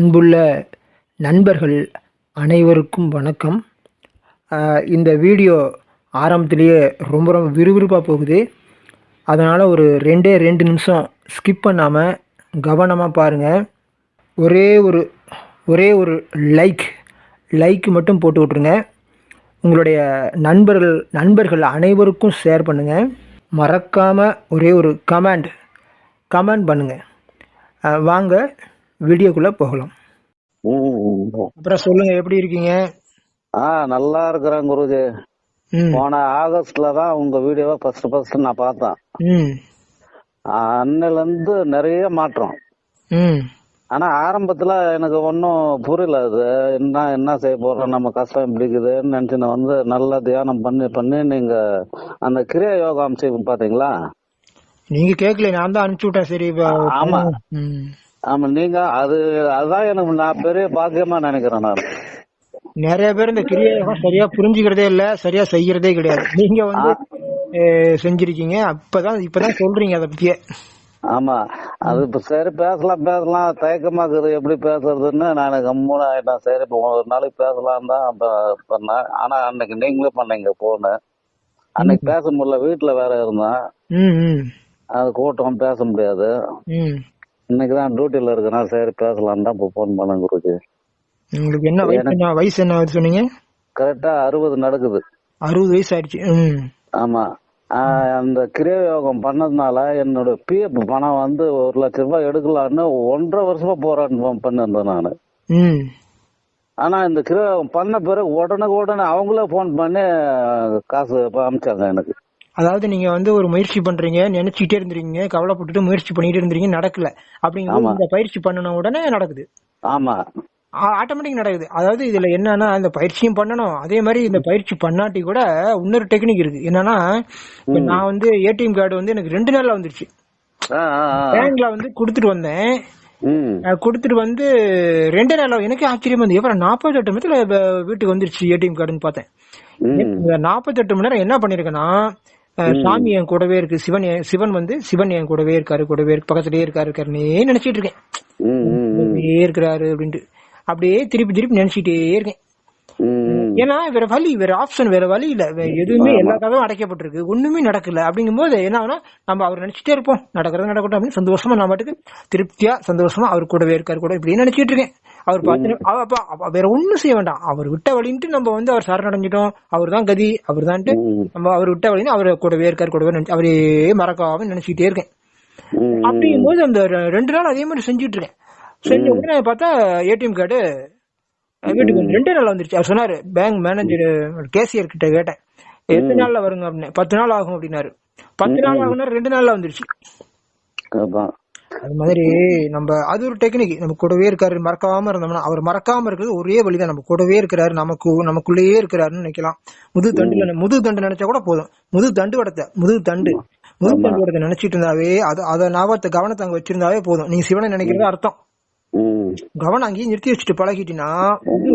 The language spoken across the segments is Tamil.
அன்புள்ள நண்பர்கள் அனைவருக்கும் வணக்கம். இந்த வீடியோ ஆரம்பத்திலேயே ரொம்ப ரொம்ப விறுவிறுப்பாக போகுது. அதனால் ஒரு ரெண்டே ரெண்டு நிமிஷம் ஸ்கிப் பண்ணாமல் கவனமாக பாருங்கள் ஒரே ஒரு ஒரே ஒரு லைக் லைக் மட்டும் போட்டு விட்ருங்க உங்களுடைய நண்பர்கள் நண்பர்கள் அனைவருக்கும் ஷேர் பண்ணுங்கள் மறக்காமல் ஒரே ஒரு கமெண்ட் கமெண்ட் பண்ணுங்கள் வாங்க. வீடியோக்குள்ளே போகலாம். அப்புறம் சொல்லுங்கள் எப்படி இருக்கீங்க? ஆ நல்லா இருக்கிறேன் குருஜி. போன ஆகஸ்ட்ல தான் உங்க வீடியோவை ஃபர்ஸ்ட் ஃபர்ஸ்ட் நான் பார்த்தேன். ம். அன்னையில இருந்து நிறைய மாற்றம். ஆனா ஆரம்பத்துல எனக்கு ஒன்றும் புரியல அது. என்ன என்ன செய்ய போறோம் நம்ம கஷ்டம் இப்படி இருக்குதுன்னு நினைச்சு நான் வந்து நல்லா தியானம் பண்ணி பண்ணி நீங்க அந்த கிரியா யோகா அம்சம் பாத்தீங்களா? நீங்கள் கேட்கல நான் தான் அனுப்பிச்சி விட்டேன் சரி ஆமா. ஆமா நீங்க அது அதுதான் எனக்கு நான் பெரிய பாக்கியமா நினைக்கிறேன் நான். நிறைய பேர் இந்த கிரியாயோகம் சரியா புரிஞ்சுக்கிறதே இல்ல சரியா செய்யறதே கிடையாது. நீங்க வந்து செஞ்சிருக்கீங்க அப்பதான் இப்பதான் சொல்றீங்க அதை பத்தியே. ஆமா அது இப்ப சரி பேசலாம் பேசலாம் தயக்கமா இருக்குது எப்படி பேசுறதுன்னு நான் கம்முன்னு ஆயிட்டேன் சரி இப்போ ஒரு நாளைக்கு பேசலாம் தான் பண்ணேன். ஆனா அன்னைக்கு நீங்களே பண்ணீங்க போன அன்னைக்கு பேச முடியல வீட்டுல வேற இருந்தேன். அது கூட்டம் பேச முடியாது. இன்னைக்கு தான் டியூட்டில இருக்கேன் சரி பேசலாம் தான் இப்போ போன் பண்ணேன் குருஜி. உங்களுக்கு என்ன வயசு என்ன வயசு என்ன ஆகுது சொன்னீங்க? கரெக்டா அறுபது நடக்குது. அறுபது வயசு ஆயிடுச்சு ஆமா. அந்த கிரியா யோகம் பண்ணதுனால என்னோட பிஎஃப் பணம் வந்து ஒரு லட்ச ரூபாய் எடுக்கலான்னு ஒன்றரை வருஷமா போராட்டம் பண்ணிருந்தேன் நான். ஆனா இந்த கிரகம் பண்ண பிறகு உடனே உடனே அவங்களே போன் பண்ணி காசு அனுப்பிச்சாங்க எனக்கு. அதாவது நீங்க வந்து ஒரு முயற்சி பண்றீங்க நினைச்சிட்டே இருந்தீங்க கவலைப்பட்டுட்டு முயற்சி பண்ணிட்டு இருந்தீங்க நடக்கல. அப்படிங்கும்போது இந்த பயிற்சி பண்ணன உடனே நடக்குது. ஆமா. ஆட்டோமேட்டிக் நடக்குது. அதாவது இதுல என்னன்னா இந்த பயிற்சியும் பண்ணணும். அதே மாதிரி இந்த பயிற்சி பண்ணாட்டி கூட இன்னொரு டெக்னிக் இருக்கு. என்னன்னா நான் வந்து ஏடிஎம் கார்டு வந்து எனக்கு ரெண்டு நாள்ல வந்துருச்சு. பேங்க்ல வந்து கொடுத்துட்டு வந்தேன். கொடுத்துட்டு வந்து ரெண்டு நாள் எனக்கு ஆச்சரியமா வந்து அப்புறம் நாற்பத்தெட்டு மணி நேரத்துல வ- வீட்டுக்கு வந்துருச்சு ஏடிஎம் கார்டுன்னு பார்த்தேன். ம். இந்த நாற்பத்தெட்டு மணி நேரம் என்ன பண்ணிருக்கேன்னா சாமி என் கூடவே இருக்கு சிவன் சிவன் வந்து சிவன் என் கூடவே இருக்காரு கூடவே இருக்கு பக்கத்துலயே இருக்காரு இருக்காருன்னே நினைச்சிட்டு இருக்கேன். இருக்கிறாரு அப்படின்ட்டு. அப்படியே திருப்பி திருப்பி நினைச்சிட்டே இருக்கேன். ஏன்னா வேற வழி வேற ஆப்ஷன் வேற வழி இல்ல. எதுவுமே எல்லா கதவும் அடைக்கப்பட்டிருக்கு. ஒண்ணுமே நடக்கல. அப்படிங்கும்போது என்ன ஆகுனா நம்ம அவர் நினைச்சிட்டே இருப்போம். நடக்கிறது நடக்கட்டும் அப்படின்னு சந்தோஷமா நான் பாட்டுக்கு திருப்தியா சந்தோஷமா அவர் கூடவே இருக்காரு கூட இப்படியே நினைச்சிட்டு இருக்கேன். அவர் பார்த்து வேற ஒண்ணும் செய்ய வேண்டாம். அவர் விட்ட வழின்ட்டு நம்ம வந்து அவர் சரணடைஞ்சிட்டோம். அவர் தான் கதி அவர் தான்ட்டு. நம்ம அவர் விட்ட வழின்னு அவர் கூடவே இருக்காரு கூடவே நினைச்சு அவரே மறக்காம நினைச்சிட்டே இருக்கேன். ம் அப்படிங்கும்போது அந்த ரெண்டு நாள் அதே மாதிரி செஞ்சுட்டு இருக்கேன் செஞ்ச உடனே பார்த்தா ஏடிஎம் கார்டு வீட்டுக்கு ரெண்டே நாள் வந்துருச்சு. அவர் சொன்னாரு பேங்க் மேனேஜர் கேசியர் கிட்ட கேட்டேன். எத்தனை நாள்ல வருங்க அப்படின்னு. பத்து நாள் ஆகும் அப்படின்னாரு. பத்து நாள் ஆகும்னா ரெண்டு நாள்ல வந்துருச்சு. அது மாதிரி நம்ம அது ஒரு டெக்னிக் நம்ம கூடவே இருக்காரு மறக்காம இருந்தோம்னா அவர் மறக்காம இருக்கிறது ஒரே வழிதான். நம்ம கூடவே இருக்கிறாரு நமக்கு நமக்குள்ளேயே இருக்கிறாருன்னு நினைக்கலாம். முது தண்டுல முது தண்டு நினைச்சா கூட போதும். முது தண்டு வடத்தை முது தண்டு. முது தண்டு வடத்தை நினைச்சிட்டு இருந்தாவே அது அதை ஞாபகத்தை கவனத்தை அங்க வச்சிருந்தாவே போதும். நீங்க சிவனை நினைக்கிறது அர்த்தம். கவனம் அங்கேயே நிறுத்தி வச்சுட்டு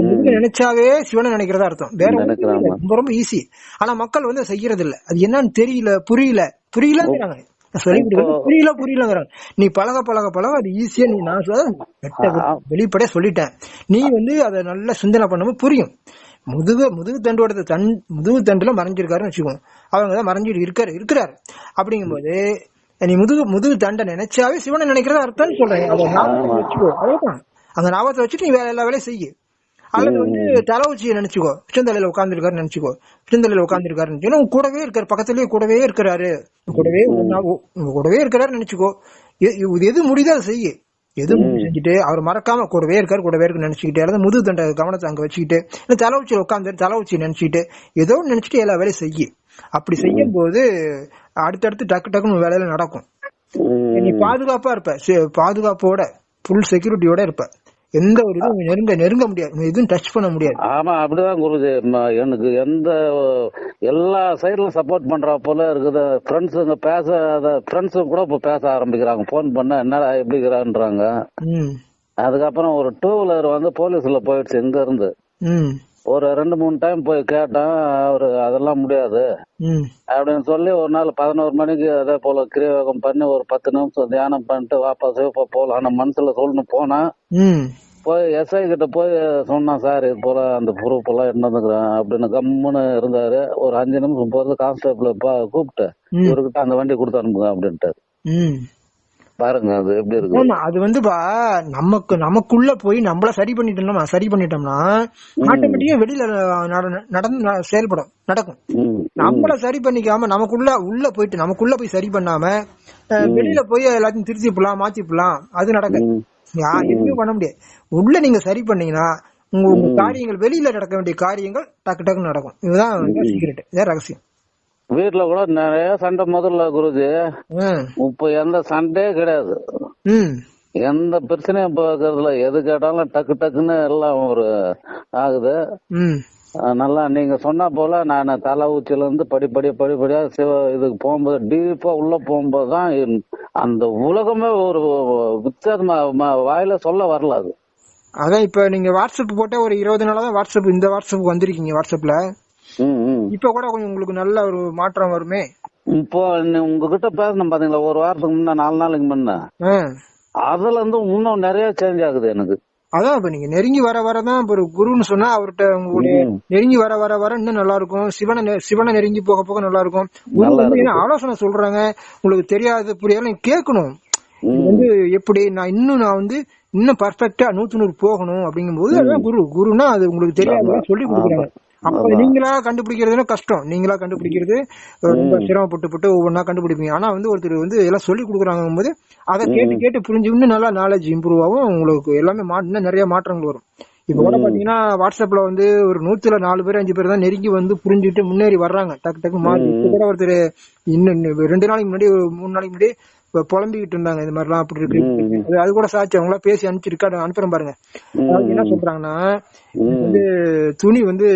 முதுக நினைச்சாவே சிவனை நினைக்கிறதா அர்த்தம். வேற. ரொம்ப ரொம்ப ஈஸி ஆனா மக்கள் வந்து செய்யறது இல்ல அது என்னன்னு தெரியல புரியல. புரியலங்கிறாங்க புரியல புரியலங்கிறாங்க நீ பழக பழக பழக அது ஈஸியா நீ நான் சொல்ல வெளிப்படையா சொல்லிட்டேன். நீ வந்து அதை நல்லா சிந்தனை பண்ணும்போது புரியும். முதுகு முதுகு தண்டோட தன் முதுகு தண்டுல மறைஞ்சிருக்காருன்னு வச்சுக்கோங்க. அவங்க தான் மறைஞ்சிட்டு இருக்காரு இருக்கிறாரு. அப்படிங்கும்போது நீ முதுகு முதுகு தண்டை நினைச்சாவே சிவனை நினைக்கிறதா அர்த்தம்னு சொல்றேன். அவ்வளவுதான். அந்த ஞாபகத்தை வச்சுட்டு நீ வேலை எல்லா வேலையும் செய்யு. அல்லது வந்து தலை உச்சியை நினைச்சுக்கோ. உச்சந்தலையில உட்காந்துருக்காரு நினைச்சுக்கோ. உச்சந்தலையில உட்காந்துருக்காரு ஏன்னா உங்க கூடவே இருக்காரு. பக்கத்துலயே கூடவே இருக்கிறாரு. கூடவே உங்க கூடவே இருக்கிறாரு நினைச்சுக்கோ. எது முடியுதோ அதை செய்யு. எது செஞ்சுட்டு அவர் மறக்காம கூடவே இருக்காரு கூடவே இருக்கு நினைச்சுக்கிட்டு அல்லது முதுகு தண்டை கவனத்தை அங்க வச்சுக்கிட்டு இல்ல தலை உச்சியில உட்காந்து தலை உச்சி நினைச்சுக்கிட்டு ஏதோ நினைச்சிட்டு எல்லா வேலையும் செய்யு. அப்படி செய்யும் போது அடுத்தடுத்து டக்கு டக்குன்னு வேலையில நடக்கும். நீ பாதுகாப்பா இருப்ப. பாதுகாப்போட ஃபுல் செக்யூரிட்டியோட இருப்ப. எந்த ஒரு இதுவும் நெருங்க நெருங்க முடியாது. எதுவும் டச் பண்ண முடியாது. ஆமா அப்படிதான் குருஜி. எனக்கு எந்த எல்லா சைடுலும் சப்போர்ட் பண்ற போல இருக்குது. ஃப்ரெண்ட்ஸுங்க பேசாத ஃப்ரெண்ட்ஸு கூட இப்ப பேச ஆரம்பிக்கிறாங்க. ஃபோன் பண்ண என்னடா எப்படி இருக்கிறான்றாங்க அதுக்கப்புறம் ஒரு டூ வீலர் வந்து போலீஸ்ல போயிடுச்சு இங்க இருந்து ஒரு ரெண்டு மூணு டைம் போய் கேட்டேன். அவரு அதெல்லாம் முடியாது. அப்படின்னு சொல்லி ஒரு நாள் பதினோரு மணிக்கு அதே போல கிரியோகம் பண்ணி ஒரு பத்து நிமிஷம் தியானம் பண்ணிட்டு சிவப்பா போலாம். ஆனா மனசுல சொல்லணும் போனா போய் எஸ்ஐ கிட்ட போய் சொன்னான் சார் இது போல அந்த ப்ரூஃப் எல்லாம் எடுத்துக்கிறேன் அப்படின்னு கம்முன்னு இருந்தாரு. ஒரு அஞ்சு நிமிஷம் போறது கான்ஸ்டபிள் கூப்பிட்டு. இவர்கிட்ட அந்த வண்டி கொடுத்து அனுப்புங்க அப்படின்ட்டாரு. பாருங்க அது எப்படி இருக்கு. அது வந்து பா நமக்கு நமக்குள்ள போய் நம்மள சரி பண்ணிட்டோம்னா சரி பண்ணிட்டோம்னா ஆட்டோமேட்டிக்கா வெளியில நட- நடந்து செயல்படும் நடக்கும். நம்மள சரி பண்ணிக்காம நமக்குள்ள உள்ள போயிட்டு நமக்குள்ள போய் சரி பண்ணாம வெளியில போய் எல்லாத்தையும் திருத்திப்பலாம் மாத்திப்பலாம் அது நடக்க ம், யா எதுவுமே பண்ண முடியாது. உள்ள நீங்க சரி பண்ணீங்கன்னா உங்க உங்க காரியங்கள் வெளியில நடக்க வேண்டிய காரியங்கள் டக்கு டக்குன்னு நடக்கும். இதுதான் சீக்கிரட் இதான் ரகசியம். வீட்டுல கூட நிறைய சண்டை முதல்ல குருஜி. இப்ப எந்த சண்டையே கிடையாது. எந்த பிரச்சனையும் பாக்குறதுல எது கேட்டாலும் டக்கு டக்குன்னு எல்லாம் ஒரு ஆகுது. நல்லா நீங்க சொன்ன போல நான் தலை உச்சில இருந்து படிப்படியா படிப்படியா சிவ இதுக்கு போகும்போது டீப்பா உள்ள போகும்போது தான் அந்த உலகமே ஒரு வித்தியாசமா வாயில சொல்ல வரல அது. அதான் இப்ப நீங்க வாட்ஸ்அப் போட்ட ஒரு இருபது நாளா தான் வாட்ஸ்அப் இந்த வாட்ஸ்அப் வந்திருக்கீங்க வாட்ஸ்அப்ல. இப்ப கூட கொஞ்சம் உங்களுக்கு நல்ல ஒரு மாற்றம் வருமே? இப்போ உங்ககிட்ட பேசணும் பாத்தீங்களா? ஒரு வாரத்துக்கு முன்ன நாலு நாளைக்கு முன்ன. அதுல இருந்து இன்னும் நிறைய சேஞ்ச் ஆகுது எனக்கு. அதான் இப்ப நீங்க நெருங்கி வர வரதான் இப்ப ஒரு குருன்னு சொன்னா அவர்கிட்ட உங்களுடைய. நெருங்கி வர வர வர இன்னும் நல்லா இருக்கும். சிவனை சிவனை நெருங்கி போக போக நல்லா இருக்கும். குரு ஆலோசனை சொல்றாங்க? உங்களுக்கு தெரியாது புரியாது நீங்க கேட்கணும். வந்து எப்படி நான் இன்னும் நான் வந்து இன்னும் பர்ஃபெக்டா நூத்து நூறு போகணும் அப்படிங்கும்போது அதான் குரு. குருன்னா அது உங்களுக்கு தெரியாத சொல்லி கொடுக்குறாங்க. அப்ப நீங்களா கண்டுபிடிக்கிறதுனா கஷ்டம். நீங்களா கண்டுபிடிக்கிறது ரொம்ப சிரமப்பட்டு பட்டு ஒவ்வொன்றா கண்டுபிடிப்பீங்க. ஆனா வந்து ஒருத்தர் வந்து எல்லாம் சொல்லி கொடுக்குறாங்க போது அதை கேட்டு கேட்டு புரிஞ்சு இன்னும் நல்லா நாலேஜ் இம்ப்ரூவ் ஆகும் உங்களுக்கு எல்லாமே இன்னும் நிறைய மாற்றங்கள் வரும். இப்ப கூட பாத்தீங்கன்னா வாட்ஸ்அப்ல வந்து ஒரு நூத்துல நாலு பேர் அஞ்சு பேர் தான் நெருங்கி வந்து புரிஞ்சுட்டு முன்னேறி வர்றாங்க. டக்கு டக்கு மாறி. கூட ஒருத்தர் இன்னும் ரெண்டு நாளைக்கு முன்னாடி ஒரு மூணு நாளைக்கு முன்னாடி புலம்பிக்கிட்டு இருந்தாங்க இந்த மாதிரிலாம் அப்படி இருக்கு அது- கூட சாட்சி அவங்களா பேசி அனுப்பிச்சு ரெக்கார்டு அனுப்புறேன் பாருங்க. என்ன சொல்றாங்கன்னா. வந்து துணி வந்து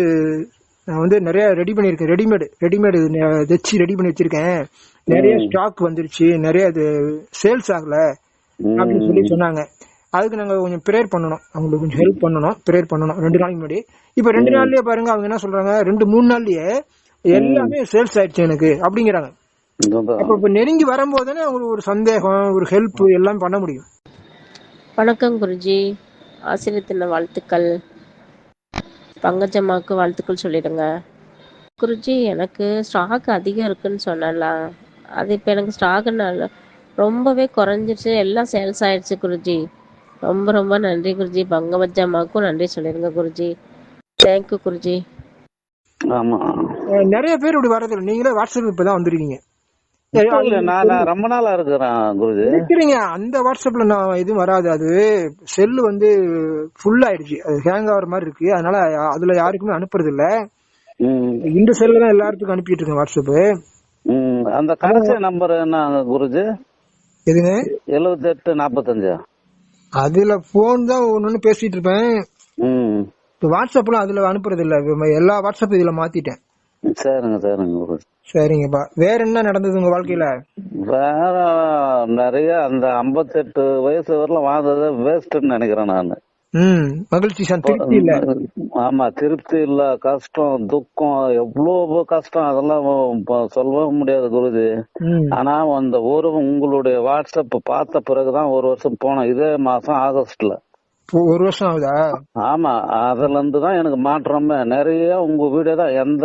நான் வந்து நிறைய ரெடி பண்ணிருக்கேன் ரெடிமேடு ரெடிமேடு தைச்சு ரெடி பண்ணி வச்சிருக்கேன். நிறைய ஸ்டாக் வந்துருச்சு நிறைய அது சேல்ஸ் ஆகல அப்படின்னு சொல்லி சொன்னாங்க. அதுக்கு நாங்க கொஞ்சம் ப்ரேயர் பண்ணணும். அவங்களுக்கு கொஞ்சம் ஹெல்ப் பண்ணணும் ப்ரேயர் பண்ணணும். ரெண்டு நாளைக்கு முன்னாடி. இப்ப ரெண்டு நாள்லயே பாருங்க அவங்க என்ன சொல்றாங்க ரெண்டு மூணு நாள்லயே எல்லாமே சேல்ஸ் ஆயிடுச்சு எனக்கு அப்படிங்கிறாங்க. அப்ப இப்ப நெருங்கி வரும்போது தானே அவங்களுக்கு ஒரு சந்தேகம் ஒரு ஹெல்ப் எல்லாம் பண்ண முடியும். வணக்கம் குருஜி. ஆசிரியர் தின வாழ்த்துக்கள். பங்கஜம்மாவுக்கு வாழ்த்துக்கள் சொல்லிடுங்க. குருஜி எனக்கு ஸ்டாக் அதிகம் இருக்குன்னு சொன்னல அது இப்போ எனக்கு ஸ்டாக்குனால ரொம்பவே குறைஞ்சிருச்சு. எல்லாம் சேல்ஸ் ஆயிடுச்சு குருஜி. ரொம்ப ரொம்ப நன்றி குருஜி. பங்கஜம்மாவுக்கும் நன்றி சொல்லிடுங்க குருஜி. தேங்க்யூ குருஜி. ஆமா. நிறைய பேர் இப்படி வரதில்லை நீங்களே வாட்ஸ்அப் இப்பதான் வந்திருக்கீங்க. இப்ப ரொம்ப நாளா இருக்கிறேன் குருஜி. இருக்கிறீங்க அந்த வாட்ஸ்அப்ல நான் எதுவும் வராது. அது செல்லு வந்து ஃபுல் ஆயிடுச்சு. அது ஹேங் ஆகுற மாதிரி இருக்கு. அதனால அதுல யாருக்குமே அனுப்புறது இல்ல இந்த செல்ல தான் எல்லாத்துக்கும் அனுப்பிட்டு இருக்கேன் வாட்ஸ்அப். அந்த கடைசி நம்பர் என்ன குருஜி? எதுங்க? எழுபத்தி எட்டு நாப்பத்தஞ்சு? அதுல போன் தான் ஒன்னு பேசிட்டு இருப்பேன். ம். இப்ப வாட்ஸ்அப்ல அதுல அனுப்புறது இல்ல எல்லா வாட்ஸ்அப் இதுல மாத்திட்டேன். சரிங்க சரிங்க சரிங்கப்பா. வேற என்ன நடந்தது உங்க வாழ்க்கையில? வேற நிறைய அந்த 58 வயசு வரலாம் வாழ்ந்தது வேஸ்ட்னு நினைக்கிறேன் நான். ம் மகிழ்ச்சி சார் திருப்தி இல்ல? ஆமா திருப்தி இல்ல கஷ்டம் துக்கம் எவ்வளவு கஷ்டம் அதெல்லாம் சொல்லவே முடியாது குருஜி. ஆனா அந்த ஒரு உங்களுடைய வாட்ஸ்அப் பார்த்த பிறகுதான் ஒரு வருஷம் போனோம். இதே மாசம் ஆகஸ்ட்ல. ஒரு வருஷம் ஆகுதா? ஆமா அதுல இருந்து தான் எனக்கு மாற்றமே. நிறைய உங்க வீடியோ தான் எந்த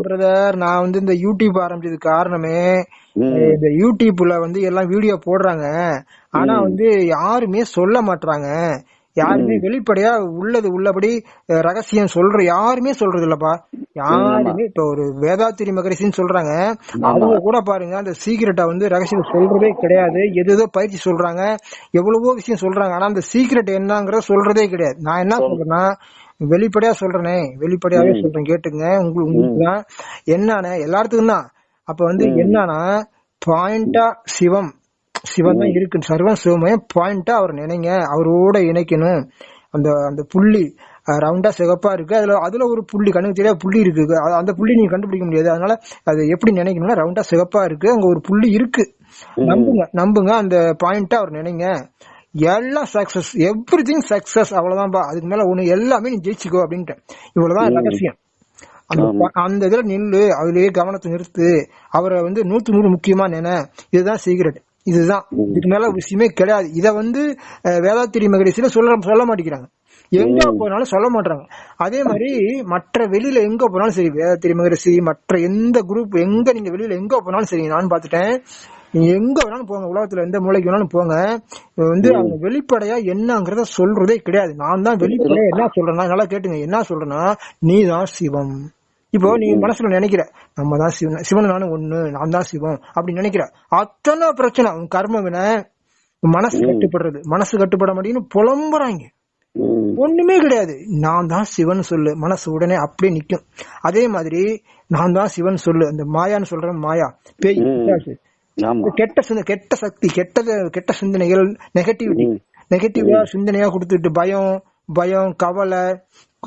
பிரதர் நான் வந்து இந்த யூடியூப் ஆரம்பிச்சதுக்கு காரணமே. இந்த யூடியூப்ல வந்து எல்லாம் வீடியோ போடுறாங்க. ஆனா வந்து யாருமே சொல்ல மாட்றாங்க. யாருமே வெளிப்படையா உள்ளது உள்ளபடி ரகசியம் சொல்ற யாருமே சொல்றது இல்லப்பா. யாருமே இப்ப ஒரு வேதாத்திரி மகரிஷின்னு சொல்றாங்க. அவங்க கூட பாருங்க அந்த சீக்கிரட்டை வந்து ரகசியம் சொல்றதே கிடையாது. எதோ பயிற்சி சொல்றாங்க. எவ்வளவோ விஷயம் சொல்றாங்க. ஆனா அந்த சீக்கிரட் என்னங்கறத சொல்றதே கிடையாது. நான் என்ன சொல்றேன்னா வெளிப்படையா சொல்றேனே. வெளிப்படையாவே சொல்றேன் கேட்டுங்க. உங்களுக்கு உங்களுக்கு தான். என்னன்னு எல்லாத்துக்கும் தான். அப்ப வந்து என்னன்னா பாயிண்டா சிவம். சிவன் தான் இருக்கு சர்வம் சிவமயம் பாயிண்டா அவர் நினைங்க. அவரோட இணைக்கணும். அந்த அந்த புள்ளி ரவுண்டா சிகப்பா இருக்கு. அதுல அதுல ஒரு புள்ளி கண்ணுக்கு தெரியாத புள்ளி இருக்கு. அந்த புள்ளி நீங்க கண்டுபிடிக்க முடியாது. அதனால அது எப்படி நினைக்கணும்னா ரவுண்டா சிகப்பா இருக்கு. அங்க ஒரு புள்ளி இருக்கு. நம்புங்க நம்புங்க. அந்த பாயிண்டா அவர் நினைங்க. எல்லாம் சக்சஸ் எவ்ரி திங் சக்சஸ் அவ்வளவுதான்பா. அதுக்கு மேல ஒண்ணு எல்லாமே நீ ஜெயிச்சுக்கோ அப்படின்ட்டு இவ்வளவுதான் ரகசியம். அந்த இதுல நில்லு. அதுலயே கவனத்தை நிறுத்து. அவரை வந்து நூத்து நூறு முக்கியமா நினை. இதுதான் சீக்கிரட் இதுதான். இதுக்கு மேல விஷயமே கிடையாது. இத வந்து வேதாத்திரி மகரிஷில சொல்ல சொல்ல மாட்டேங்கிறாங்க. எங்க போனாலும் சொல்ல மாட்டாங்க அதே மாதிரி மற்ற வெளியில எங்க போனாலும் சரி வேதாத்திரி மகரிஷி மற்ற எந்த குரூப் எங்க நீங்க வெளியில எங்க போனாலும் சரி நான் பார்த்துட்டேன். நீங்க எங்க வேணாலும் போங்க. உலகத்துல எந்த மூலைக்கு வேணாலும் போங்க. இது வந்து அவங்க வெளிப்படையா என்னங்கறத சொல்றதே கிடையாது. நான் தான் வெளிப்படையா என்ன சொல்றேன்னா நல்லா கேட்டுங்க. என்ன சொல்றேன்னா நீதான் சிவம். இப்போ நீ மனசுல நினைக்கிற நம்ம தான் சிவன் சிவன் நானும் ஒண்ணு நான் தான் சிவம் அப்படி நினைக்கிற அத்தனை பிரச்சனை உன் கர்ம வினை மனசு கட்டுப்படுறது. மனசு கட்டுப்பட மாட்டேங்குன்னு புலம்புறாங்க. ஒண்ணுமே கிடையாது. நான் தான் சிவன் சொல்லு மனசு உடனே அப்படியே நிக்கும். அதே மாதிரி நான் தான் சிவன் சொல்லு அந்த மாயான்னு சொல்ற மாயா பேய் கெட்ட சிந்த கெட்ட சக்தி கெட்டது கெட்ட சிந்தனைகள் நெகட்டிவிட்டி நெகட்டிவா சிந்தனையா கொடுத்துட்டு பயம் பயம் கவலை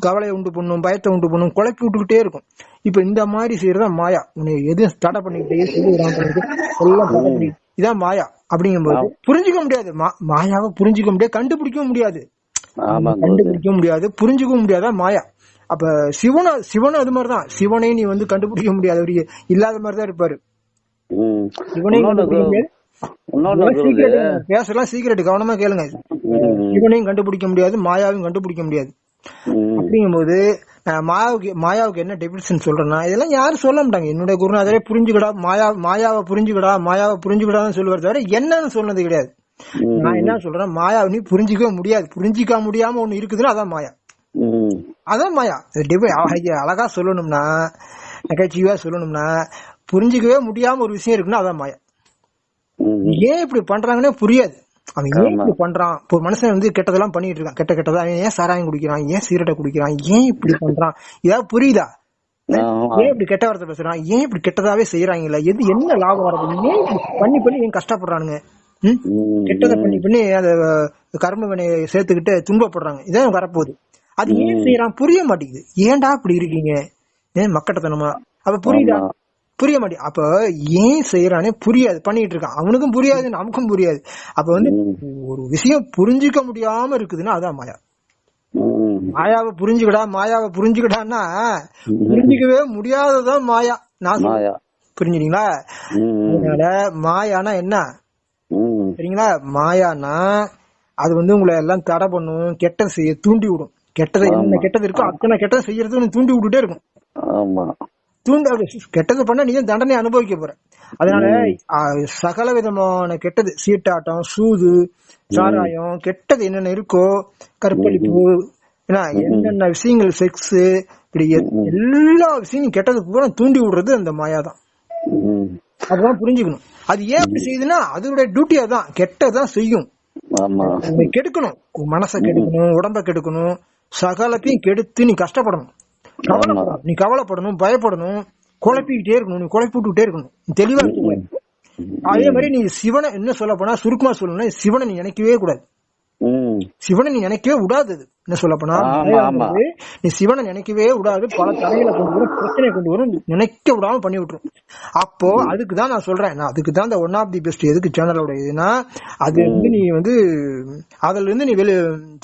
கவலையை உண்டு பண்ணும் பயத்தை உண்டு பண்ணும் குழப்பி விட்டுக்கிட்டே இருக்கும். இப்ப இந்த மாதிரி செய்யறதா மாயா. உன்னை எதுவும் தடை பண்ணிக்கிட்டே எல்லாம் இதான் மாயா அப்படிங்கும்போது புரிஞ்சுக்க முடியாது. மாயாவை புரிஞ்சுக்க முடியாது கண்டுபிடிக்கவும் முடியாது. கண்டுபிடிக்க முடியாது புரிஞ்சுக்கவும் முடியாதா மாயா? அப்ப சிவன சிவனும் அது மாதிரிதான். சிவனை நீ வந்து கண்டுபிடிக்க முடியாது. அவரு இல்லாத மாதிரிதான் இருப்பாரு. சீக்கிரட் பேசலாம் சீக்கிரட் கவனமா கேளுங்க. சிவனையும் கண்டுபிடிக்க முடியாது மாயாவையும் கண்டுபிடிக்க முடியாது. அப்படிங்கும்போது மாயாவுக்கு மாயாவுக்கு என்ன டெபினிஷன் சொல்றேன்னா இதெல்லாம் யாரும் சொல்ல மாட்டாங்க. என்னுடைய குருநாதரே புரிஞ்சுக்கடா மாயா மாயாவை புரிஞ்சுக்கடா மாயாவை புரிஞ்சுக்கடான்னு சொல்லுவார் தவிர என்னன்னு சொன்னது கிடையாது. நான் என்ன சொல்றேன் மாயாவை நீ புரிஞ்சிக்கவே முடியாது. புரிஞ்சிக்க முடியாம ஒண்ணு இருக்குதுன்னா அதான் மாயா. அதான் மாயா. அழகா- சொல்லணும்னா நகைச்சுவையா சொல்லணும்னா புரிஞ்சிக்கவே முடியாம ஒரு விஷயம் இருக்குன்னா அதான் மாயா. ஏன் இப்படி பண்றாங்கன்னே புரியாது. அவன் ஏன். இப்படி பண்றான்? ஒரு மனுஷன் வந்து கெட்டதெல்லாம் பண்ணிட்டு இருக்கான். கெட்ட கெட்டதா? அவன் ஏன் சாராயம் குடிக்கிறான்? ஏன் சீரட்டை குடிக்கிறான்? ஏன் இப்படி பண்றான்? ஏதாவது புரியுதா. ஏன் இப்படி கெட்ட வார்த்தை பேசுறான்? ஏன் இப்படி கெட்டதாவே செய்யறாங்கல்ல எது என்ன லாபம் வரது ஏன் இப்படி பண்ணி பண்ணி ஏன் கஷ்டப்படுறானுங்க. கெட்டதை பண்ணி பண்ணி அந்த கர்ம வினையை சேர்த்துக்கிட்டு துன்பப்படுறாங்க. இதான் வரப்போகுது. அது ஏன் செய்யறான் புரிய மாட்டேங்குது. ஏன்டா இப்படி இருக்கீங்க? ஏன் மக்கட்டத்தனமா? அப்ப புரியுதா. புரிய மாட்டேங்குது அப்ப ஏன் செய்யறானே புரியாது. பண்ணிட்டு இருக்கான். அவனுக்கும் புரியாது நமக்கும் புரியாது. அப்ப வந்து ஒரு விஷயம் புரிஞ்சுக்க முடியாம இருக்குதுன்னா அதான் மாயா. மாயாவை புரிஞ்சுக்கடா மாயாவை புரிஞ்சுக்கடான்னா புரிஞ்சுக்கவே முடியாததான் மாயா. நான் ம். அதனால மாயானா என்ன. சரிங்களா? மாயானா அது வந்து உங்களை எல்லாம் தடை பண்ணும் கெட்டது செய்ய தூண்டி விடும். கெட்டது என்ன கெட்டது இருக்கோ அத்தனை கெட்டது செய்யறது தூண்டி விட்டுட்டே இருக்கும் ஆமா. தூண்டி அப்படி கெட்டது பண்ண நீ தண்டனை அனுபவிக்க போற. அதனால சகல விதமான கெட்டது சீட்டாட்டம் சூது சாராயம் கெட்டது என்னென்ன இருக்கோ கற்பழிப்பு ஏன்னா என்னென்ன விஷயங்கள் செக்ஸ் இப்படி எல்லா விஷயங்களும் கெட்டது பூரா தூண்டி விடுறது அந்த மாயா தான். அதுதான் புரிஞ்சுக்கணும். அது ஏன் அப்படி செய்யுதுன்னா அதோட டியூட்டி அதான். கெட்டதான் செய்யும். கெடுக்கணும். மனசை கெடுக்கணும் உடம்ப கெடுக்கணும். சகலத்தையும் கெடுத்து நீ கஷ்டப்படணும். நீ கவலைப்படணும் பயப்படணும். குழப்பிக்கிட்டே இருக்கணும். நீ குழப்பி விட்டுக்கிட்டே இருக்கணும். தெளிவா இருக்கக்கூடாது அதே மாதிரி நீ சிவனை என்ன சொல்ல போனா சுருக்கமா சொல்லணும்னா சிவனை நீ நினைக்கவே கூடாது. சிவனை நீ நினைக்கவே விடாது. என்ன சொல்ல போனா. நீ சிவனை நினைக்கவே விடாது பல தடைகளை கொண்டு வரும் பிரச்சனையை கொண்டு வரும். நினைக்க விடாம பண்ணி விட்டுரும் அப்போ அதுக்கு தான் நான் சொல்றேன். நான் அதுக்கு தான் இந்த ஒன் ஆஃப் தி பெஸ்ட் எதுக்கு சேனலோட இதுனா அது வந்து நீ வந்து அதுல இருந்து நீ வெளி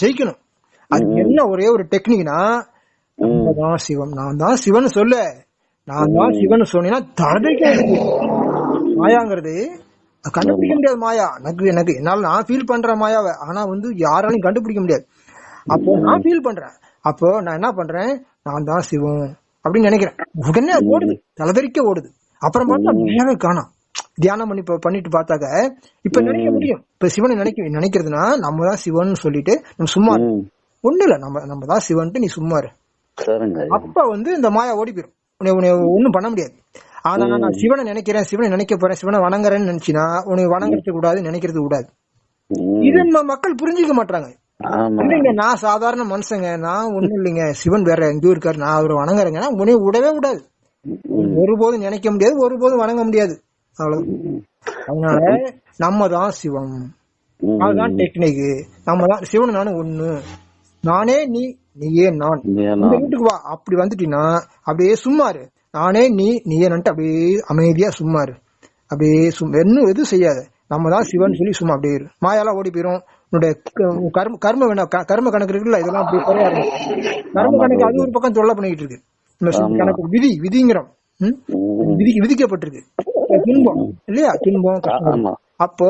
ஜெயிக்கணும். அது என்ன ஒரே ஒரு டெக்னிக்னா தான் சிவம் நான் தான் சிவன் சொல்லு. நான் தான் சிவன் சொன்னீங்கன்னா தடைக்க மாயாங்கிறது கண்டுபிடிக்க முடியாது மாயா. எனக்கு எனக்கு என்னால நான் ஃபீல் பண்ற மாயாவை. ஆனா வந்து யாராலையும் கண்டுபிடிக்க முடியாது. அப்போ நான் ஃபீல் பண்றேன். அப்போ நான் என்ன பண்றேன்? நான் தான் சிவம் அப்படின்னு நினைக்கிறேன். உடனே ஓடுது. தலைதறிக்க ஓடுது. அப்புறம் பார்த்தா மாயாவே காணோம். தியானம் பண்ணி பண்ணிட்டு பார்த்தாக்க இப்ப நினைக்க முடியும். இப்ப சிவனை நினைக்க நினைக்கிறதுனா நம்ம தான் சிவன் சொல்லிட்டு நம்ம சும்மா. ஒண்ணு இல்ல நம்ம நம்ம தான் சிவன்ட்டு நீ சும்மா இரு. சரிங்க அப்ப வந்து இந்த மாயா ஓடி போயிடும் உன்னை ஒண்ணும் பண்ண முடியாது. ஆனா நான் சிவனை நினைக்கிறேன் சிவனை நினைக்க போறேன் சிவனை வணங்குறேன்னு நினைச்சினா உன்னை வணங்குறது கூடாது நினைக்கிறது கூடாது. இது நம்ம மக்கள் புரிஞ்சுக்க மாட்டாங்க இல்லைங்க நான் சாதாரண மனுஷங்க நான் ஒண்ணும் இல்லைங்க. சிவன் வேற எங்கேயும் இருக்காரு நான் அவரை வணங்குறேங்கன்னா உன்னை விடவே விடாது. ஒருபோதும் நினைக்க முடியாது ஒருபோதும் வணங்க முடியாது. அவ்வளவு அதனால நம்ம தான் சிவம். அதுதான் டெக்னிக் நம்ம தான் சிவன் நானும் ஒண்ணு. நானே நீ நீயே நான். இந்த வீட்டுக்கு வா. அப்படி வந்துட்டீங்கன்னா அப்படியே சும்மா இரு நானே நீ நீயே நன்ட்டு அப்படியே அமைதியா சும்மா இரு அப்படியே இன்னும் எதுவும் செய்யாத. நம்ம தான் சிவன் சொல்லி சும்மா அப்படியே இரு. மாயாலாம் ஓடி போயிரும். உன்னுடைய கர்ம கர்ம வேணா கர்ம கணக்கு இருக்குல்ல இதெல்லாம் அப்படியே குறைய ஆரம்பிக்கும் கர்ம கணக்கு அது ஒரு பக்கம் தொல்லை பண்ணிட்டு இருக்கு. கணக்கு விதி விதிங்கிறோம். விதி விதிக்கப்பட்டிருக்கு. துன்பம் இல்லையா? துன்பம் அப்போ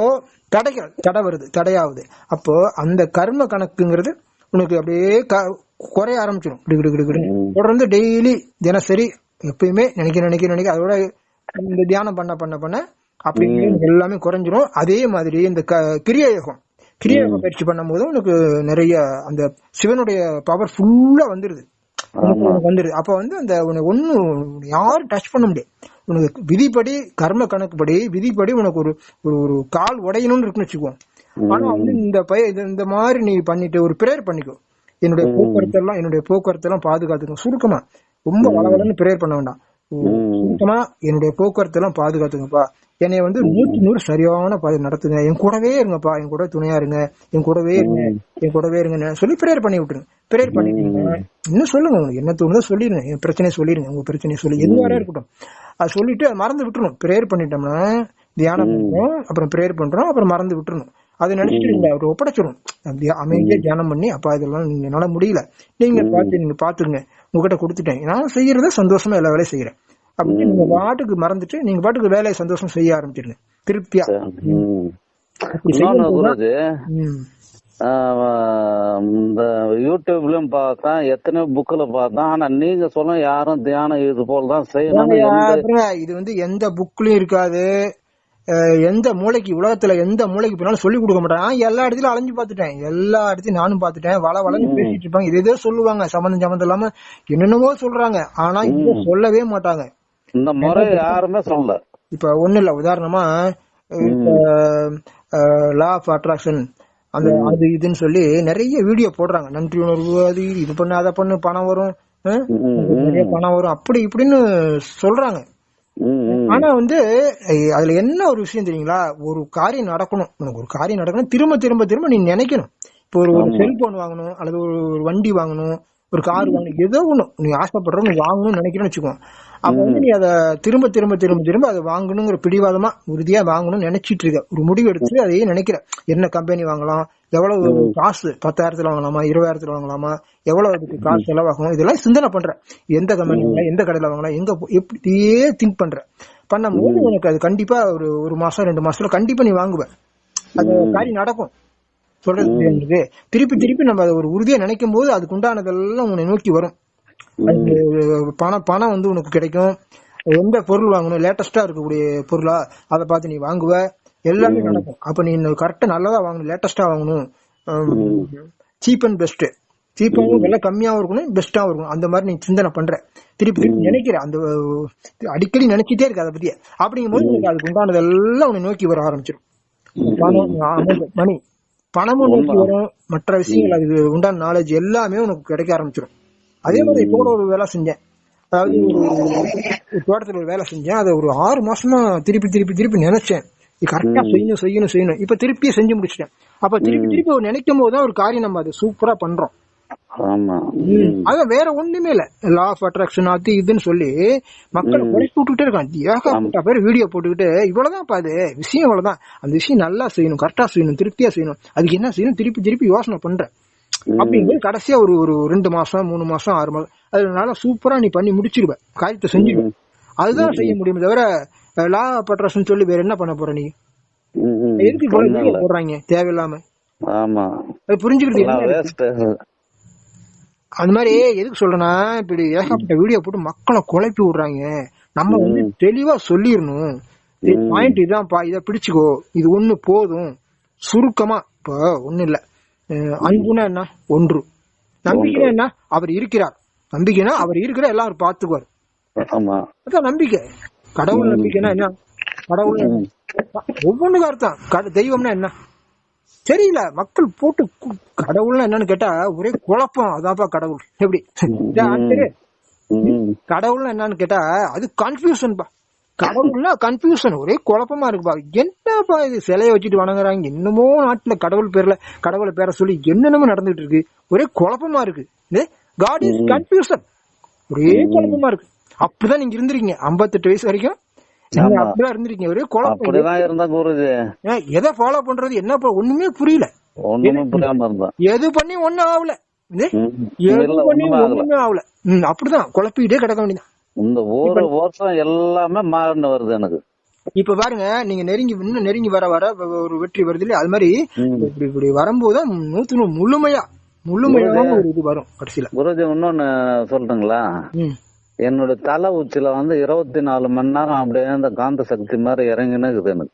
தடைகள் தடை வருது தடையாகுது. அப்போ அந்த கர்ம கணக்குங்கிறது உனக்கு அப்படியே குறைய ஆரம்பிச்சிடும் தொடர்ந்து டெய்லி தினசரி எப்பயுமே நினைக்க நினைக்க நினைக்க அதோட இந்த தியானம் பண்ண பண்ண பண்ண அப்படியே எல்லாமே குறைஞ்சிரும். அதே மாதிரி இந்த க- கிரியா யோகம் கிரியா யோகம் பயிற்சி பண்ணும்போது உனக்கு நிறைய அந்த சிவனுடைய பவர் ஃபுல்லா வந்துருது. வந்துருது. அப்ப வந்து அந்த உனக்கு ஒன்னும் யாரும் டச் பண்ண முடியாது. உனக்கு விதிப்படி கர்ம கணக்குப்படி விதிப்படி உனக்கு ஒரு ஒரு ஒரு கால் உடையணும்னு இருக்குன்னு வச்சுக்கோ. ஆனா வந்து இந்த பய இந்த மாதிரி நீ பண்ணிட்டு ஒரு பிரேயர் பண்ணிக்கோ. என்னுடைய போக்குவரத்து எல்லாம் என்னுடைய போக்குவரத்து எல்லாம் பாதுகாத்துக்கோ சுருக்கமா ரொம்ப வளவளன்னு பிரேயர் பண்ண வேண்டாம். சுத்தமா என்னுடைய போக்குவரத்து எல்லாம் பாதுகாத்துங்கப்பா. என்னைய வந்து நூத்தி நூறு சரியான பாதை நடத்துங்க. என் கூடவே இருங்கப்பா. என் கூட துணையா இருங்க. என் கூடவே இருங்க. என் கூடவே இருங்க சொல்லி பிரேயர் பண்ணி விட்டுருங்க. பிரேயர் பண்ணிட்டீங்கன்னா இன்னும் சொல்லுங்க உங்களுக்கு. என்ன தோணுதோ சொல்லிருங்க என் பிரச்சனையை சொல்லிருங்க உங்க பிரச்சனையை சொல்லி. எதுவாரா இருக்கட்டும். அது சொல்லிட்டு மறந்து விட்டுறணும். பிரேயர் பண்ணிட்டோம்னா தியானம் பண்றோம் அப்புறம் பிரேயர் பண்றோம். அப்புறம் மறந்து விட்டுறணும். அதை நினைச்சிட்டு நீங்க அவர் ஒப்படைச்சிடும் அப்படியே அமைதியா தியானம் பண்ணி அப்பா இதெல்லாம் நீங்க என்னால முடியல. நீங்க பார்த்து நீங்க பாத்துங்க உங்ககிட்ட கொடுத்துட்டேன். நான் செய்யறத சந்தோஷமா எல்லா வேலையும் செய்யறேன். அப்படின்னு நீங்க பாட்டுக்கு மறந்துட்டு நீங்க பாட்டுக்கு வேலையை சந்தோஷம் செய்ய ஆரம்பிச்சிருங்க திருப்தியா. இந்த யூடியூப்லயும் பார்த்தேன். எத்தனையோ புக்ல பார்த்தேன். ஆனா நீங்க சொல்ல யாரும் தியானம் இது போல தான் பாருங்க, இது வந்து எந்த புக்லயும் இருக்காது. எந்த மூளைக்கு உலகத்துல எந்த மூளைக்கு போனாலும் சொல்லி கொடுக்க மாட்டாங்க. எல்லா இடத்துலயும் அலைஞ்சு பார்த்துட்டேன். எல்லா இடத்தையும் நானும் பார்த்துட்டேன். வள வளன்னு பேசிட்டு இருப்பாங்க. இது சொல்லுவாங்க. சம்பந்தம் சம்பந்தம் இல்லாம என்னென்னமோ சொல்றாங்க. ஆனா இத சொல்லவே மாட்டாங்க. இந்த முறை யாருமே சொல்லல. இப்ப ஒண்ணு இல்ல. உதாரணமா லா ஆஃப் அட்ராக்ஷன் அந்த அது இதுன்னு சொல்லி நிறைய வீடியோ போடுறாங்க. நன்றி உணர்வு அது இது பண்ணு அதை பண்ணு பணம் வரும். நிறைய பணம் வரும். அப்படி இப்படின்னு சொல்றாங்க. ஆனா வந்து அதுல என்ன ஒரு விஷயம் தெரியுங்களா? ஒரு காரியம் நடக்கணும். உனக்கு ஒரு காரியம் நடக்கணும். திரும்ப திரும்ப திரும்ப நீ நினைக்கணும். இப்போ ஒரு ஒரு செல்போன் வாங்கணும் அல்லது ஒரு வண்டி வாங்கணும் ஒரு கார் வாங்கணும் ஏதோ ஒண்ணு. நீ ஆசைப்படுற நீ வாங்கணும்னு நினைக்கிறேன்னு வச்சுக்கோ அப்ப வந்து நீ அதை திரும்ப திரும்ப திரும்ப திரும்ப அதை வாங்கணுங்கிற பிடிவாதமா உறுதியா வாங்கணும்னு நினைச்சிட்டு இருக்க. ஒரு முடிவு எடுத்து அதையே நினைக்கிற. என்ன கம்பெனி வாங்கலாம்? எவ்வளவு காசு? பத்தாயிரத்துல வாங்கலாமா? இருபதாயிரத்துல வாங்கலாமா? எவ்வளவு அதுக்கு காசு செலவாகும்? இதெல்லாம் சிந்தனை பண்ற. எந்த கம்பெனி வாங்கலாம்? எந்த கடையில வாங்கலாம்? எங்க எப்படியே திங்க் பண்ற. பண்ணும்போது உனக்கு அது கண்டிப்பா ஒரு ஒரு மாசம் ரெண்டு மாசத்துல கண்டிப்பா நீ வாங்குவ. அது காரியம் நடக்கும். சொல்றது? திருப்பி திருப்பி நம்ம அதை ஒரு உறுதியா நினைக்கும் போது அதுக்கு உண்டானதெல்லாம் உன்னை நோக்கி வரும். பணம் பணம் வந்து உனக்கு கிடைக்கும். எந்த பொருள் வாங்கணும்? லேட்டஸ்டா இருக்கக்கூடிய பொருளா? அதை பார்த்து நீ வாங்குவ. எல்லாமே நடக்கும். அப்ப நீ கரெக்டா நல்லதா வாங்கணும். லேட்டஸ்டா வாங்கணும். சீப் அண்ட் பெஸ்ட் சீப்பாவும் விலை கம்மியாவும் இருக்கணும் பெஸ்டாவும் இருக்கணும். அந்த மாதிரி நீ சிந்தனை பண்ற. திருப்பி திருப்பி நினைக்கிற. அந்த அடிக்கடி நினைச்சிட்டே இருக்க அதை பத்தியே. அப்படிங்கும்போது உனக்கு அதுக்கு உண்டானதெல்லாம் உன்னை நோக்கி வர ஆரம்பிச்சிடும் பணம் மணி. பணமும் நோக்கி வரும். மற்ற விஷயங்கள் அதுக்கு உண்டான நாலேஜ் எல்லாமே உனக்கு கிடைக்க ஆரம்பிச்சிடும் அதே மாதிரி கூட ஒரு வேலை செஞ்சேன். அதாவது ஒரு தோட்டத்துல ஒரு வேலை செஞ்சேன். அதை ஒரு ஆறு மாசமா திருப்பி திருப்பி திருப்பி நினைச்சேன். கரெக்டா செய்யணும் செய்யணும் செய்யணும். இப்ப திருப்பி செஞ்சு முடிச்சிட்டேன். அப்ப திருப்பி திருப்பி ஒரு நினைக்கும் போதுதான் ஒரு காரியம் நம்ம அதை சூப்பரா பண்றோம். அதான் வேற ஒண்ணுமே இல்ல. லா ஆஃப் அட்ராக்ஷன் அது இதுன்னு சொல்லி மக்களை குறைச்சு விட்டுட்டே இருக்கான். ஏகப்பட்ட பேர் வீடியோ போட்டுக்கிட்டு இவ்வளவுதான் பாது விஷயம் இவ்வளவுதான் அந்த விஷயம் நல்லா செய்யணும் கரெக்டா செய்யணும் திருப்தியா செய்யணும். அதுக்கு என்ன செய்யணும்? திருப்பி திருப்பி யோசனை பண்றேன். அப்படிங்கும்போது கடைசியா ஒரு ஒரு ரெண்டு மாசம் மூணு மாசம் ஆறு மாசம் அதனால சூப்பரா நீ பண்ணி முடிச்சிருவ காரியத்தை செஞ்சிருவ அதுதான் செய்ய முடியுமே தவிர லா அட்ராக்ஷன் சொல்லி வேற என்ன பண்ண போற நீ. எதுக்கு போடுறாங்க? தேவையில்லாம. ஆமா. வேஸ்ட் அந்த மாதிரி எதுக்கு சொல்றேன்னா இப்படி ஏகப்பட்ட வீடியோ போட்டு மக்களை குழப்பி விடுறாங்க. நம்ம வந்து தெளிவா சொல்லிடணும். பாயிண்ட் இதான்ப்பா. இத பிடிச்சுக்கோ. இது ஒண்ணு போதும். சுருக்கமா. இப்ப ஒண்ணு இல்ல. அன்புனா என்ன? ஒன்று. நம்பிக்கைனா என்ன? அவர் இருக்கிறார். நம்பிக்கைனா அவர் இருக்கிற எல்லாம் அவர் பாத்துக்குவார் அதான் நம்பிக்கை. கடவுள் நம்பிக்கைனா என்ன? கடவுள் ஒவ்வொன்றுக்கும் அர்த்தம். தெய்வம்னா என்ன? தெரியல. மக்கள் போட்டு கடவுள்னா என்னன்னு கேட்டா ஒரே குழப்பம். அதான்ப்பா கடவுள். எப்படி? கடவுள்னா என்னன்னு கேட்டா அது கன்ஃபியூஷன்பா கடவுள்னா கன்ஃபியூஷன் ஒரே குழப்பமா இருக்குப்பா என்னப்பா இது? சிலைய வச்சுட்டு வணங்குறாங்க. என்னமோ நாட்டுல கடவுள் பேர்ல கடவுளை பேர சொல்லி என்னென்னமோ நடந்துட்டு இருக்கு. ஒரே குழப்பமா இருக்கு. காட் இஸ் கன்ஃபியூஷன் ஒரே குழப்பமா இருக்கு. அப்படிதான் நீங்க இருந்திருக்கீங்க. 58 வயசு வரைக்கும். அப்படிதான் இருந்திருக்கீங்க. ஒரே குழப்பம். எதை ஃபாலோ பண்றது? என்ன ஒண்ணுமே புரியல. எது பண்ணி ஒண்ணும் ஆகல. எது பண்ணி ஒண்ணுமே ஆகல. அப்படிதான். குழப்பிக்கிட்டே கிடக்க வேண்டியதான் இந்த ஒரு வருஷம் எல்லாமே மாறின வருது எனக்கு. இப்ப பாருங்க நீங்க நெருங்கி இன்னும் நெருங்கி வர வர ஒரு வெற்றி வருது இல்லையா? அது மாதிரி. இப்படி இப்படி வரும்போது நூத்து நூறு முழுமையா முழுமையான ஒரு இது வரும் கடைசியில. குருஜி இன்னொன்னு சொல்லட்டுங்களா? ம். என்னோட தலை உச்சில வந்து இருபத்தி நாலு மணி நேரம் அப்படியே இந்த காந்த சக்தி மாதிரி இறங்கினே இருக்குது எனக்கு.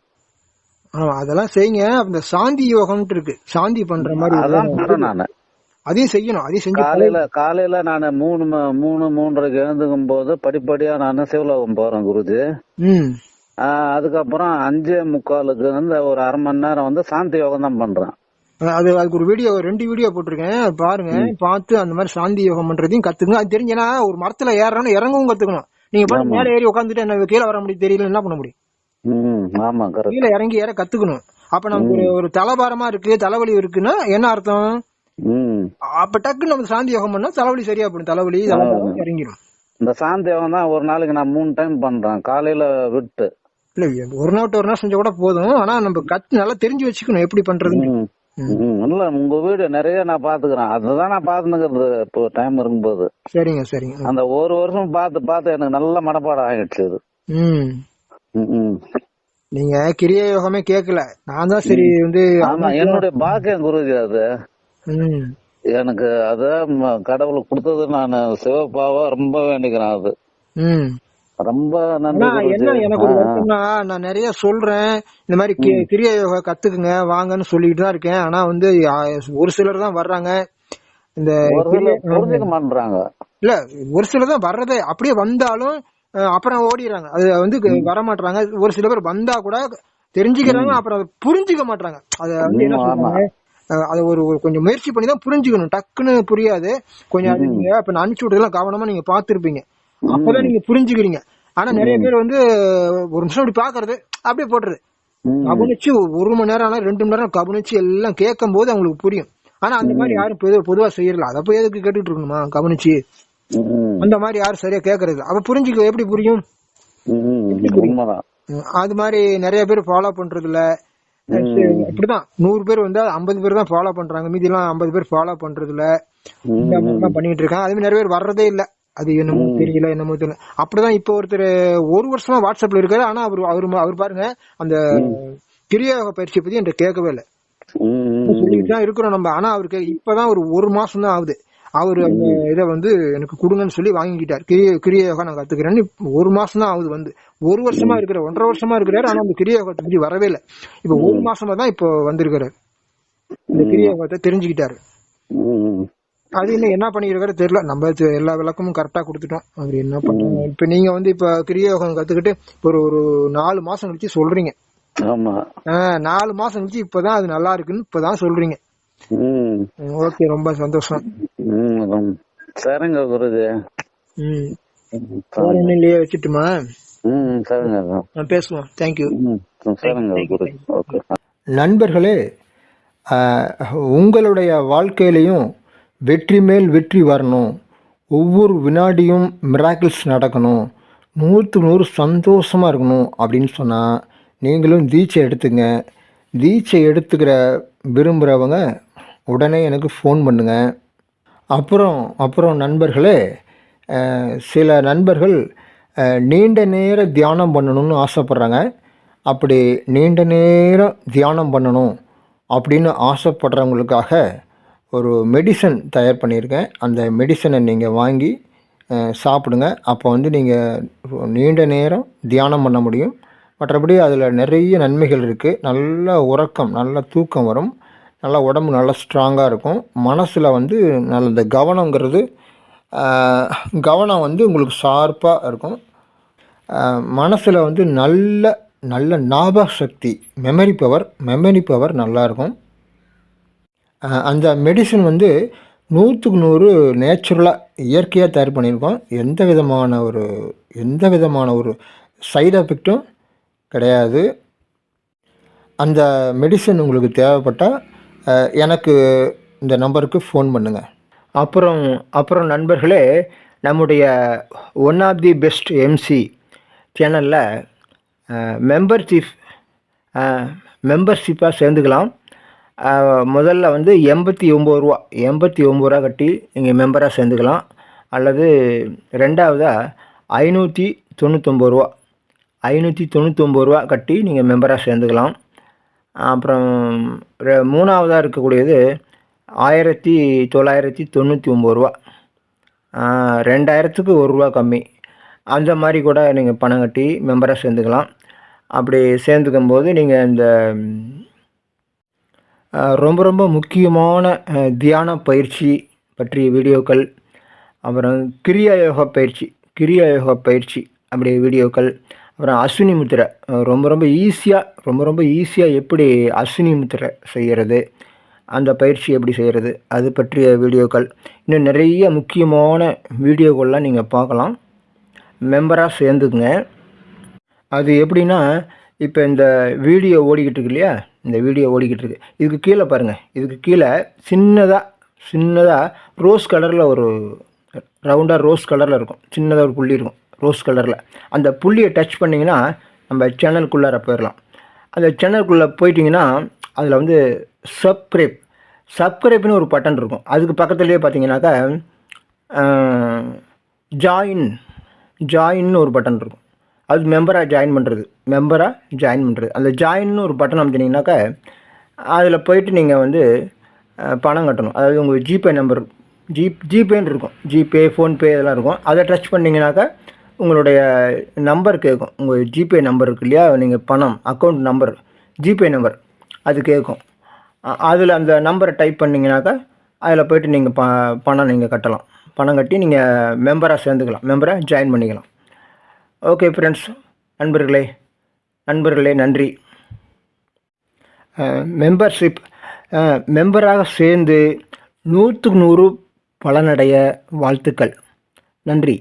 அதெல்லாம் செய்யுங்க. அந்த சாந்தி யோகம்ட்டு இருக்கு. சாந்தி பண்ற மாதிரி அதான் நானு. அதையும் செய்யணும் அதையும் செஞ்சு காலையில காலையில நானு மூணு மூணு மூன்றரைக்கு எழுந்துக்கும் போது படிப்படியா நானு சிவலோகம் போறேன் குருஜி. அதுக்கப்புறம் அஞ்சே முக்காலுக்கு வந்து ஒரு அரை மணி நேரம் வந்து சாந்தி யோகம் தான் பண்றேன். அது அதுக்கு ஒரு வீடியோ ரெண்டு வீடியோ போட்டிருக்கேன் பாருங்க பார்த்து அந்த மாதிரி சாந்தி யோகம் பண்றதையும் கத்துக்கங்க அது தெரிஞ்சனா ஒரு மரத்துல ஏறணும் இறங்கவும் கத்துக்கணும். நீங்க மேல ஏறி உட்காந்துட்டு என்ன கீழே வர முடியும் தெரியல என்ன பண்ண முடியும்? ஆமா கீழே இறங்கி ஏற கத்துக்கணும். அப்ப நமக்கு ஒரு தலைபாரமா இருக்கு தலைவலி இருக்குன்னா என்ன அர்த்தம்? அப்ப டக்குன்னு நம்ம சாந்தி யோகம் பண்ணா தலைவலி சரியா போடும் தலைவலி இறங்கிடும் இந்த சாந்தி யோகம் தான் ஒரு நாளைக்கு நான் மூணு டைம் பண்றேன். காலையில விட்டு. இல்ல ஒரு நாள் ஒரு நாள் செஞ்சா கூட போதும். ஆனா நம்ம கத்து நல்லா தெரிஞ்சு வச்சுக்கணும் எப்படி பண்றதுன்னு. ம். இல்ல உங்க வீடு நிறைய நான் பாத்துக்கிறேன் அதுதான் நான் பாத்துனுங்கிறது இப்போ டைம் இருக்கும்போது. சரிங்க சரிங்க. அந்த ஒரு வருஷம் பார்த்து பார்த்து எனக்கு நல்ல மனப்பாடம் ஆயிடுச்சு ம். நீங்க கிரிய யோகமே கேட்கல நான் தான் சரி வந்து ஆமா என்னுடைய பாக்கியம் குருஜி அது. எனக்கு அத கடவுள் கொடுத்தது நான். சிவப்பாவா ரொம்ப வேண்டிக்கிறேன் அது. ரொம்ப என்ன எனக்கு நான் நிறைய சொல்றேன். இந்த மாதிரி கிரிய யோகா கத்துக்குங்க வாங்கன்னு சொல்லிட்டு தான் இருக்கேன். ஆனா வந்து ஒரு சிலர் தான் வர்றாங்க. இந்த இல்ல ஒரு சிலர் தான் வர்றதே. அப்படியே வந்தாலும் அப்புறம் ஓடிடுறாங்க. அது வந்து வர மாட்டாங்க ஒரு சில பேர் வந்தா கூட தெரிஞ்சுக்கிறாங்க அப்புறம் அதை புரிஞ்சுக்க மாட்டாங்க அத வந்து அதை ஒரு ஒரு கொஞ்சம் முயற்சி பண்ணி தான் புரிஞ்சுக்கணும். டக்குன்னு புரியாது. கொஞ்சம் இப்ப நான் அனுப்பிச்சு விட்டதெல்லாம் கவனமா நீங்க பாத்துருப்பீங்க அப்பதான் நீங்க புரிஞ்சுக்கிறீங்க. ஆனா நிறைய பேர் வந்து ஒரு நிமிஷம் இப்படி பாக்குறது அப்படியே போட்டுறது. கவனிச்சு ஒரு மணி நேரம் ஆனா ரெண்டு மணி நேரம் கவனிச்சு எல்லாம் கேட்கும் போது அவங்களுக்கு புரியும். ஆனா அந்த மாதிரி யாரும் பொது- பொதுவா செய்யறல அதை போய் எதுக்கு கேட்டுட்டு இருக்கணுமா? கவனிச்சு. அந்த மாதிரி யாரும் சரியா கேக்குறது அப்ப புரிஞ்சுக்க எப்படி புரியும்? அது மாதிரி நிறைய பேர் ஃபாலோ பண்றது இல்ல இப்படிதான். நூறு பேர் வந்து ஐம்பது பேர் தான் ஃபாலோ பண்றாங்க. மீதி எல்லாம் ஐம்பது பேர் ஃபாலோ பண்றது இல்ல பண்ணிட்டு இருக்காங்க. அதே மாதிரி நிறைய பேர் வர்றதே இல்ல. அது என்னமோ தெரியல என்னமோ தெரியல. அப்படிதான் இப்ப ஒருத்தர் ஒரு வருஷமா வாட்ஸ்அப்ல இருக்காரு. ஆனா அவர் அவர் அவர் பாருங்க அந்த கிரியோக பயிற்சியை பத்தி என்கிட்ட கேட்கவே இல்ல. சொல்லிட்டு தான் இருக்கிறோம் நம்ம. ஆனா அவருக்கு இப்பதான் ஒரு ஒரு மாசம் தான் ஆகுது. அவரு அந்த இதை வந்து எனக்கு கொடுங்கன்னு சொல்லி வாங்கிக்கிட்டார். கிரிய கிரியோகா நான் கத்துக்கிறேன்னு ஒரு மாசம் தான் ஆகுது வந்து. ஒரு வருஷமா இருக்கிற ஒன்றரை வருஷமா இருக்கிறாரு ஆனா அந்த கிரியோகத்தை பத்தி வரவே இல்லை. இப்ப ஒரு மாசமா தான் இப்போ வந்திருக்கிறாரு. இந்த கிரியோகத்தை தெரிஞ்சுக்கிட்டாரு. அது இன்னும் என்ன பண்ணிருக்காரு தெரியல. நம்ம எல்லா விளக்கமும் கரெக்டா கொடுத்துட்டோம். அவர் என்ன பண்றாங்க இப்ப நீங்க வந்து இப்ப கிரியோகம் கத்துக்கிட்டு ஒரு ஒரு நாலு மாசம் கழிச்சு சொல்றீங்க. ஆமா. நாலு மாசம் கழிச்சு இப்பதான் அது நல்லா இருக்குன்னு இப்பதான் சொல்றீங்க. ஓகே ரொம்ப சந்தோஷம். சரிங்க குருஜி. இல்லையே வச்சுட்டுமா? ம், சரிங்க நான் பேசுவோம். தேங்க்யூ ம், சரிங்க குருஜி. ஓகே. நண்பர்களே உங்களுடைய வாழ்க்கையிலையும் வெற்றி மேல் வெற்றி வரணும். ஒவ்வொரு வினாடியும் மிராக்கிள்ஸ் நடக்கணும். நூற்றுக்கு நூறு சந்தோஷமாக இருக்கணும் அப்படின்னு சொன்னால் நீங்களும் தீட்சை எடுத்துங்க. தீட்சை எடுத்துக்கிற விரும்புகிறவங்க உடனே எனக்கு ஃபோன் பண்ணுங்கள் அப்புறம் அப்புறம் நண்பர்களே சில நண்பர்கள் நீண்ட நேர தியானம் பண்ணணும்னு ஆசைப்பட்றாங்க. அப்படி நீண்ட நேரம் தியானம் பண்ணணும் அப்படின்னு ஆசைப்படுறவங்களுக்காக ஒரு மெடிசன் தயார் பண்ணியிருக்கேன். அந்த மெடிசனை நீங்கள் வாங்கி சாப்பிடுங்க. அப்போ வந்து நீங்கள் நீண்ட நேரம் தியானம் பண்ண முடியும். மற்றபடி அதில் நிறைய நன்மைகள் இருக்குது நல்ல உறக்கம் நல்ல தூக்கம் வரும். நல்லா உடம்பு நல்லா ஸ்ட்ராங்காக இருக்கும். மனசில் வந்து நல்ல இந்த கவனங்கிறது கவனம் வந்து உங்களுக்கு ஷார்ப்பாக இருக்கும். மனசில் வந்து நல்ல நல்ல ஞாபக சக்தி மெமரி பவர் மெமரி பவர் நல்லாயிருக்கும் அந்த மெடிசன் வந்து நூற்றுக்கு நூறு நேச்சுரலாக இயற்கையாக தயார் பண்ணியிருக்கோம். எந்த விதமான ஒரு எந்த விதமான ஒரு சைடு எஃபெக்டும் கிடையாது. அந்த மெடிசன் உங்களுக்கு தேவைப்பட்டால் எனக்கு இந்த நம்பருக்கு ஃபோன் பண்ணுங்கள் அப்புறம் அப்புறம் நண்பர்களே நம்முடைய one of the best MC சேனலில் மெம்பர்ஷிப் மெம்பர்ஷிப்பாக சேர்ந்துக்கலாம். முதல்ல வந்து எண்பத்தி ஒம்பது ரூபா எண்பத்தி ஒம்பது ரூபா கட்டி நீங்கள் மெம்பராக சேர்ந்துக்கலாம். அல்லது ரெண்டாவதாக ஐநூற்றி தொண்ணூற்றொம்பது ரூபா ஐநூற்றி தொண்ணூத்தொம்பது ரூபா கட்டி நீங்கள் மெம்பராக சேர்ந்துக்கலாம். அப்புறம் மூணாவதாக இருக்கக்கூடியது ஆயிரத்தி தொள்ளாயிரத்தி தொண்ணூற்றி ஒம்பது ரூபா. ரெண்டாயிரத்துக்கு ஒரு ரூபா கம்மி. அந்த மாதிரி கூட நீங்கள் பணம் கட்டி மெம்பராக சேர்ந்துக்கலாம். அப்படி சேர்ந்துக்கும் போது நீங்கள் இந்த ரொம்ப ரொம்ப முக்கியமான தியான பயிற்சி பற்றிய வீடியோக்கள் அப்புறம் கிரியா யோகா பயிற்சி கிரியா யோகா பயிற்சி அப்படி வீடியோக்கள் அப்புறம் அஸ்வினி முத்திரை. ரொம்ப ரொம்ப ஈஸியாக ரொம்ப ரொம்ப ஈஸியாக எப்படி அஸ்வினி முத்திரை செய்கிறது அந்த பயிற்சி எப்படி செய்கிறது அது பற்றிய வீடியோக்கள். இன்னும் நிறைய முக்கியமான வீடியோக்கள்லாம் நீங்கள் பார்க்கலாம். மெம்பராக சேர்ந்துக்குங்க. அது எப்படின்னா இப்போ இந்த வீடியோ ஓடிக்கிட்டு இருக்கு இல்லையா? இந்த வீடியோ ஓடிக்கிட்டு இருக்கு. இதுக்கு கீழே பாருங்கள் இதுக்கு கீழே சின்னதாக சின்னதாக ரோஸ் கலரில் ஒரு ரவுண்டாக ரோஸ் கலரில் இருக்கும். சின்னதாக ஒரு புள்ளி இருக்கும். ரோஸ் கலரில் அந்த புள்ளியை டச் பண்ணிங்கன்னா நம்ம சேனலுக்குள்ளார போயிடலாம் அந்த சேனலுக்குள்ளே போயிட்டிங்கன்னா அதில் வந்து சப்ஸ்கிரைப் சப்ஸ்கிரைப்னு ஒரு பட்டன் இருக்கும். அதுக்கு பக்கத்துலேயே பார்த்தீங்கன்னாக்கா ஜாயின் ஜாயின்னு ஒரு பட்டன் இருக்கும். அது மெம்பராக ஜாயின் பண்ணுறது மெம்பராக ஜாயின் பண்ணுறது அந்த ஜாயின்னு ஒரு பட்டன் அமைச்சிட்டிங்கனாக்கா அதில் போயிட்டு நீங்கள் வந்து பணம் கட்டணும். அதாவது உங்கள் ஜிபே நம்பர் ஜி ஜிபேன்னு இருக்கும். ஜிபே ஃபோன்பே இதெல்லாம் இருக்கும். அதை டச் பண்ணிங்கனாக்கா உங்களுடைய நம்பர் கேட்கும் உங்கள் ஜிபே நம்பர் இருக்கு இல்லையா? நீங்கள் பணம் அக்கௌண்ட் நம்பர் ஜிபே நம்பர் அது கேட்கும் அதில் அந்த நம்பரை டைப் பண்ணிங்கனாக்கா அதில் போயிட்டு நீங்கள் ப பணம் நீங்கள் கட்டலாம். பணம் கட்டி நீங்கள் மெம்பராக சேர்ந்துக்கலாம். மெம்பராக ஜாயின் பண்ணிக்கலாம். ஓகே ஃப்ரெண்ட்ஸ் நண்பர்களே நண்பர்களே நன்றி. மெம்பர்ஷிப் மெம்பராக சேர்ந்து நூற்றுக்கு நூறு பலனடைய வாழ்த்துக்கள். நன்றி.